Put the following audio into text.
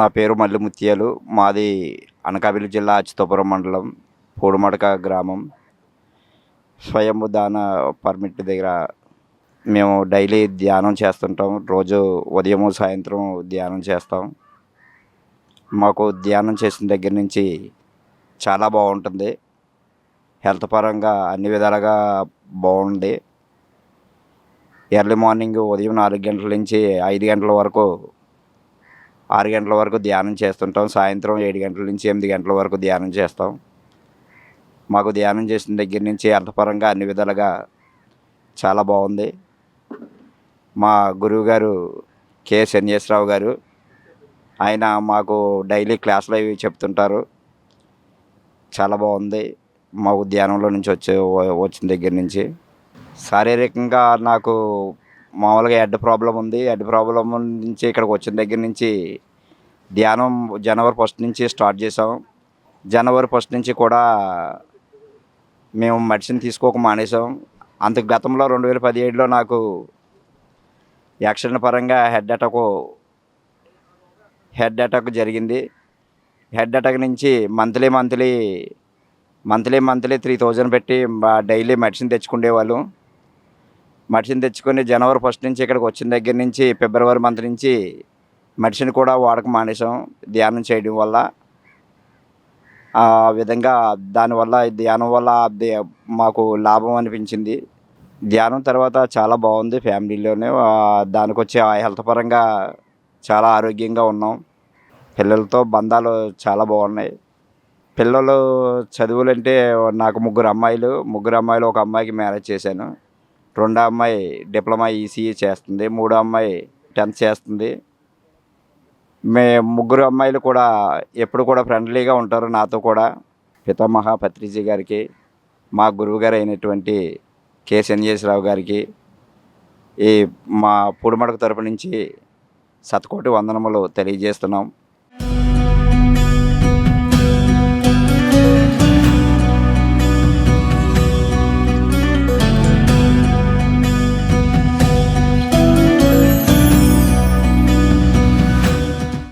నా పేరు మల్లి ముత్యాలు మాది అనకాపల్లి జిల్లా అచ్యుతాపురం మండలం పూడిమడక గ్రామం. స్వయంభు దాన పర్మిట్ దగ్గర మేము డైలీ ధ్యానం చేస్తుంటాం. రోజు ఉదయం సాయంత్రం ధ్యానం చేస్తాం. మాకు ధ్యానం చేసిన దగ్గర నుంచి చాలా బాగుంటుంది. హెల్త్ పరంగా అన్ని విధాలుగా బాగుంది. ఎర్లీ మార్నింగ్ ఉదయం నాలుగు గంటల నుంచి ఐదు గంటల వరకు ఆరు గంటల వరకు ధ్యానం చేస్తుంటాం. సాయంత్రం ఏడు గంటల నుంచి ఎనిమిది గంటల వరకు ధ్యానం చేస్తాం. మాకు ధ్యానం చేసిన దగ్గర నుంచి అర్థపరంగా అన్ని విధాలుగా చాలా బాగుంది. మా గురువు గారు కె శన్యేశ్వరరావు గారు ఆయన మాకు డైలీ క్లాసులు అవి చెప్తుంటారు. చాలా బాగుంది. మాకు ధ్యానంలో నుంచి వచ్చే వచ్చిన దగ్గర నుంచి. శారీరకంగా నాకు మామూలుగా హెడ్ ప్రాబ్లం ఉంది. హెడ్ ప్రాబ్లం నుంచి ఇక్కడికి వచ్చిన దగ్గర నుంచి ధ్యానం జనవరి ఫస్ట్ నుంచి స్టార్ట్ చేసాం జనవరి ఫస్ట్ నుంచి కూడా మేము మెడిసిన్ తీసుకోక మానేసాం అంత గతంలో రెండు వేల పదిహేడులో నాకు యాక్సిడెంట్ పరంగా హెడ్ అటాక్ హెడ్ అటాక్ జరిగింది. హెడ్ అటాక్ నుంచి monthly monthly monthly monthly three thousand పెట్టి డైలీ మెడిసిన్ తెచ్చుకునేవాళ్ళు. మెడిసిన్ తెచ్చుకొని జనవరి ఫస్ట్ నుంచి ఇక్కడికి వచ్చిన దగ్గర నుంచి ఫిబ్రవరి మంత్ నుంచి మెడిసిన్ కూడా వాడక మానేసాం ధ్యానం చేయడం వల్ల. ఆ విధంగా దానివల్ల ధ్యానం వల్ల మాకు లాభం అనిపించింది. ధ్యానం తర్వాత చాలా బాగుంది ఫ్యామిలీలోనే. దానికి వచ్చే ఆ హెల్త్ పరంగా చాలా ఆరోగ్యంగా ఉన్నాం. పిల్లలతో బంధాలు చాలా బాగున్నాయి. పిల్లలు చదువులంటే నాకు ముగ్గురు అమ్మాయిలు ముగ్గురు అమ్మాయిలు ఒక అమ్మాయికి మ్యారేజ్ చేశాను. రెండో అమ్మాయి డిప్లొమా ఈసీఈ చేస్తుంది మూడో అమ్మాయి టెన్త్ చేస్తుంది. మే ముగ్గురు అమ్మాయిలు కూడా ఎప్పుడు కూడా ఫ్రెండ్లీగా ఉంటారు నాతో కూడా. పితామహ పత్రిజీ గారికి మా గురువు గారు అయినటువంటి కె. శనియేశ్వరరావు గారికి ఈ మా పూడిమడక తరపు నుంచి సత్కోటి వందనములు తెలియజేస్తున్నాం.